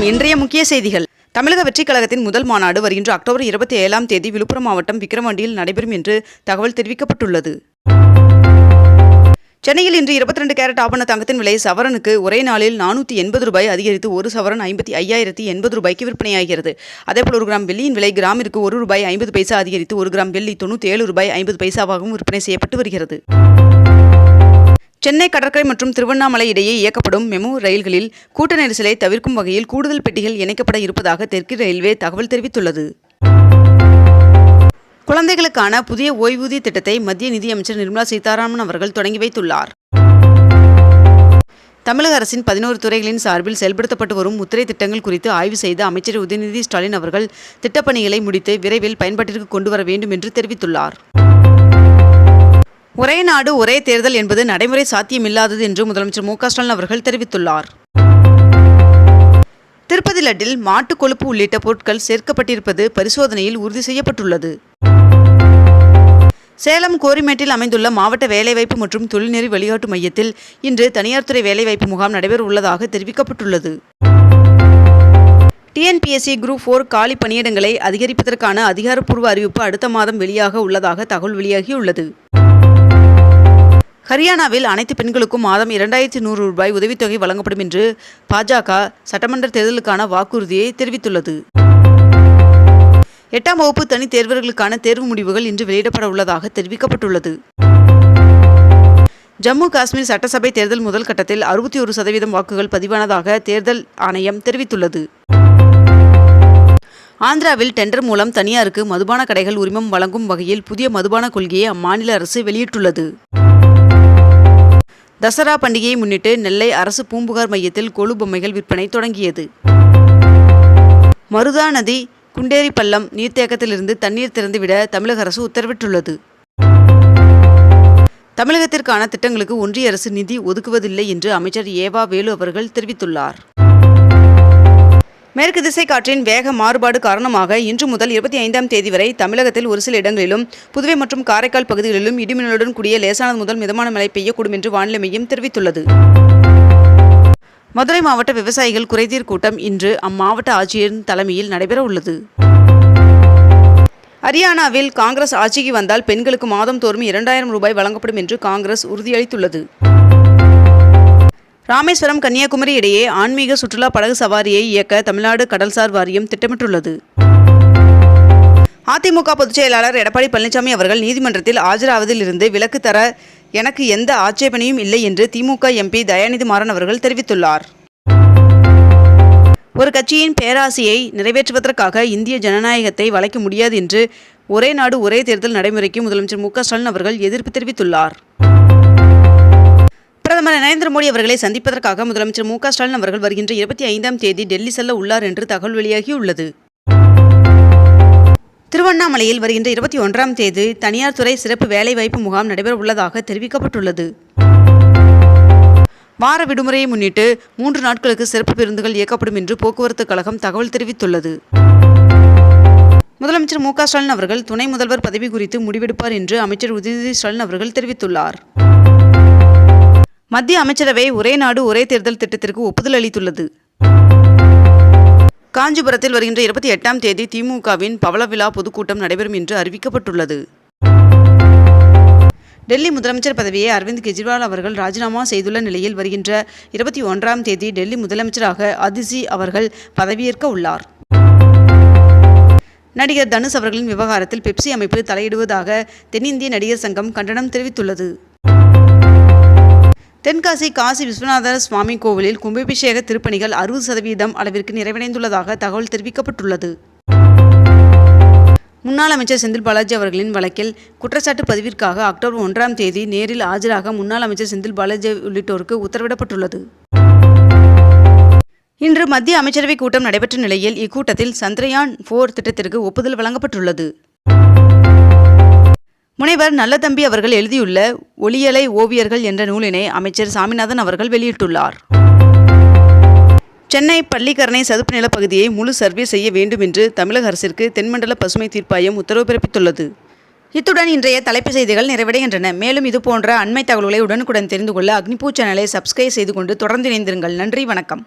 வணக்கம் இன்றைய முக்கிய செய்திகள். தமிழக வெற்றிக் கழகத்தின் முதல் மாநாடு வருகின்ற அக்டோபர் இருபத்தி ஏழாம் தேதி விழுப்புரம் மாவட்டம் விக்கிரவாண்டியில் நடைபெறும் என்று தகவல் தெரிவிக்கப்பட்டுள்ளது. சென்னையில் இன்று இருபத்தி ரெண்டு கேரட் ஆபண தங்கத்தின் விலை சவரனுக்கு ஒரே நாளில் நானூற்றி எண்பது ரூபாய் அதிகரித்து ஒரு சவரன் ஐம்பத்தி ஐயாயிரத்தி எண்பது ரூபாய்க்கு விற்பனையாகிறது. அதேபோல் ஒரு கிராம் வெள்ளியின் விலை கிராமிற்கு ஒரு ரூபாய் ஐம்பது பைசா அதிகரித்து ஒரு கிராம் வெள்ளி தொண்ணூற்றி ஏழு ரூபாய் ஐம்பது பைசாவாகவும் விற்பனை செய்யப்பட்டு வருகிறது. சென்னை கடற்கரை மற்றும் திருவண்ணாமலை இடையே இயக்கப்படும் மெமு ரயில்களில் கூட்ட நெரிசலை தவிர்க்கும் வகையில் கூடுதல் பெட்டிகள் இணைக்கப்பட இருப்பதாக தெற்கு ரயில்வே தகவல் தெரிவித்துள்ளது. குழந்தைகளுக்கான புதிய ஓய்வூதிய திட்டத்தை மத்திய நிதியமைச்சர் நிர்மலா சீதாராமன் அவர்கள் தொடங்கி வைத்துள்ளார். தமிழக அரசின் பதினோரு துறைகளின் சார்பில் செயல்படுத்தப்பட்டு வரும் முத்திரை திட்டங்கள் குறித்து ஆய்வு செய்த அமைச்சர் உதயநிதி ஸ்டாலின் அவர்கள் திட்டப்பணிகளை முடித்து விரைவில் பயன்பாட்டிற்கு கொண்டு வர வேண்டும் என்று தெரிவித்துள்ளார். ஒரே நாடு ஒரே தேர்தல் என்பது நடைமுறை சாத்தியமில்லாதது என்று முதலமைச்சர் மு க ஸ்டாலின் அவர்கள் தெரிவித்துள்ளார். திருப்பதி லட்டில் மாட்டு கொழுப்பு உள்ளிட்ட பொருட்கள் சேர்க்கப்பட்டிருப்பது பரிசோதனையில் உறுதி செய்யப்பட்டுள்ளது. சேலம் கோரிமேட்டில் அமைந்துள்ள மாவட்ட வேலைவாய்ப்பு மற்றும் தொழில்நெறி வழிகாட்டு மையத்தில் இன்று தனியார் துறை வேலைவாய்ப்பு முகாம் நடைபெற உள்ளதாக தெரிவிக்கப்பட்டுள்ளது. டிஎன்பிஎஸ்சி குரூப் ஃபோர் காலி பணியிடங்களை அதிகரிப்பதற்கான அதிகாரப்பூர்வ அறிவிப்பு அடுத்த மாதம் வெளியாக உள்ளதாக தகவல் வெளியாகியுள்ளது. ஹரியானாவில் அனைத்து பெண்களுக்கும் மாதம் இரண்டாயிரத்தி நூறு ரூபாய் உதவித்தொகை வழங்கப்படும் என்று பாஜக சட்டமன்ற தேர்தலுக்கான வாக்குறுதியை தெரிவித்துள்ளது. எட்டாம் வகுப்பு தனித் தேர்வர்களுக்கான தேர்வு முடிவுகள் இன்று வெளியிடப்பட உள்ளதாக தெரிவிக்கப்பட்டுள்ளது. ஜம்மு காஷ்மீர் சட்டசபை தேர்தல் முதல் கட்டத்தில் அறுபத்தி ஒரு சதவீதம் வாக்குகள் பதிவானதாக தேர்தல் ஆணையம் தெரிவித்துள்ளது. ஆந்திராவில் டெண்டர் மூலம் தனியாருக்கு மதுபான கடைகள் உரிமம் வழங்கும் வகையில் புதிய மதுபான கொள்கையை அம்மாநில அரசு வெளியிட்டுள்ளது. தசரா பண்டிகையை முன்னிட்டு நெல்லை அரசு பூம்புகார் மையத்தில் கொழு பொம்மைகள் விற்பனை தொடங்கியது. மருதா நதி குண்டேரி பள்ளம் நீர்த்தேக்கத்திலிருந்து தண்ணீர் திறந்துவிட தமிழக அரசு உத்தரவிட்டுள்ளது. தமிழகத்திற்கான திட்டங்களுக்கு ஒன்றிய அரசு நிதி ஒதுக்குவதில்லை என்று அமைச்சர் ஏவா வேலு அவர்கள் தெரிவித்துள்ளார். மேற்கு திசை காற்றின் வேக மாறுபாடு காரணமாக இன்று முதல் இருபத்தி ஐந்தாம் தேதி வரை தமிழகத்தில் ஒரு சில இடங்களிலும் புதுவை மற்றும் காரைக்கால் பகுதிகளிலும் இடிமின்னலுடன் கூடிய லேசானது முதல் மிதமான மழை பெய்யக்கூடும் என்று வானிலை மையம் தெரிவித்துள்ளது. மதுரை மாவட்ட விவசாயிகள் குறைதீர் கூட்டம் இன்று அம்மாவட்ட ஆட்சியரின் தலைமையில் நடைபெற உள்ளது ஹரியானாவில் காங்கிரஸ் ஆட்சிக்கு வந்தால் பெண்களுக்கு மாதம் தோறும் இரண்டாயிரம் ரூபாய் வழங்கப்படும் என்று காங்கிரஸ் உறுதியளித்துள்ளது. ராமேஸ்வரம் கன்னியாகுமரி இடையே ஆன்மீக சுற்றுலா படகு சவாரியை இயக்க தமிழ்நாடு கடல்சார் வாரியம் திட்டமிட்டுள்ளது. அதிமுக பொதுச் செயலாளர் எடப்பாடி பழனிசாமி அவர்கள் நீதிமன்றத்தில் ஆஜராவதில் இருந்து விலக்கு தர எனக்கு எந்த ஆட்சேபனையும் இல்லை என்று திமுக எம்பி தயாநிதி மாறன் அவர்கள் தெரிவித்துள்ளார். ஒரு கட்சியின் பேராசையை நிறைவேற்றுவதற்காக இந்திய ஜனநாயகத்தை வளைக்க முடியாது என்று ஒரே நாடு ஒரே தேர்தல் நடைமுறைக்கு முதலமைச்சர் மு க ஸ்டாலின் அவர்கள் எதிர்ப்பு தெரிவித்துள்ளார். பிரதமர் நரேந்திர மோடி அவர்களை சந்திப்பதற்காக முதலமைச்சர் மு ஸ்டாலின் அவர்கள் வருகின்ற இருபத்தி ஐந்தாம் தேதி டெல்லி செல்ல உள்ளார் என்று தகவல் வெளியாகியுள்ளது. திருவண்ணாமலையில் வருகின்ற இருபத்தி ஒன்றாம் தேதி தனியார் துறை சிறப்பு வேலைவாய்ப்பு முகாம் நடைபெற உள்ளதாக தெரிவிக்கப்பட்டுள்ளது. வார விடுமுறையை முன்னிட்டு மூன்று நாட்களுக்கு சிறப்பு பேருந்துகள் இயக்கப்படும் என்று போக்குவரத்து கழகம் தகவல் தெரிவித்துள்ளது. முதலமைச்சர் மு ஸ்டாலின் அவர்கள் துணை முதல்வர் பதவி குறித்து முடிவெடுப்பார் என்று அமைச்சர் உதயநிதி ஸ்டாலின் அவர்கள் தெரிவித்துள்ளார். மத்திய அமைச்சரவை ஒரே நாடு ஒரே தேர்தல் திட்டத்திற்கு ஒப்புதல் அளித்துள்ளது. காஞ்சிபுரத்தில் வருகின்ற இருபத்தி எட்டாம் தேதி திமுகவின் பவள விழா பொதுக்கூட்டம் நடைபெறும் என்று அறிவிக்கப்பட்டுள்ளது. டெல்லி முதலமைச்சர் பதவியை அரவிந்த் கெஜ்ரிவால் அவர்கள் ராஜினாமா செய்துள்ள நிலையில் வருகின்ற இருபத்தி ஒன்றாம் தேதி டெல்லி முதலமைச்சராக அதிசி அவர்கள் பதவியேற்க உள்ளார். நடிகர் தனுஷ் அவர்களின் விவகாரத்தில் பெப்சி அமைப்பு தலையிடுவதாக தென்னிந்திய நடிகர் சங்கம் கண்டனம் தெரிவித்துள்ளது. தென்காசி காசி விஸ்வநாதர் சுவாமி கோவிலில் கும்பாபிஷேக திருப்பணிகள் அறுபது சதவீதம் அளவிற்கு நிறைவடைந்துள்ளதாக தகவல் தெரிவிக்கப்பட்டுள்ளது. முன்னாள் அமைச்சர் செந்தில் பாலாஜி அவர்களின் வழக்கில் குற்றச்சாட்டு பதிவிற்காக அக்டோபர் ஒன்றாம் தேதி நேரில் ஆஜராக முன்னாள் அமைச்சர் செந்தில் பாலாஜி உள்ளிட்டோருக்கு உத்தரவிடப்பட்டுள்ளது. இன்று மத்திய அமைச்சரவைக் கூட்டம் நடைபெற்ற நிலையில் இக்கூட்டத்தில் சந்திரயான் போர் திட்டத்திற்கு ஒப்புதல் வழங்கப்பட்டுள்ளது. முனைவர் நல்லதம்பி அவர்கள் எழுதியுள்ள ஒளியலை ஓவியர்கள் என்ற நூலினை அமைச்சர் சாமிநாதன் அவர்கள் வெளியிட்டுள்ளார். சென்னை பள்ளிக்கரணை சதுப்பு நிலப்பகுதியை முழு சர்வே செய்ய வேண்டும் என்று தமிழக அரசிற்கு தென்மண்டல பசுமை தீர்ப்பாயம் உத்தரவு பிறப்பித்துள்ளது. இத்துடன் இன்றைய தலைப்பு செய்திகள் நிறைவடைகின்றன. மேலும் இது போன்ற அண்மை தகவல்களை உடனுக்குடன் தெரிந்து கொள்ள அக்னிபூ சேனலை சப்ஸ்கிரைப் செய்து கொண்டு தொடர்ந்து இணைந்திருங்கள். நன்றி வணக்கம்.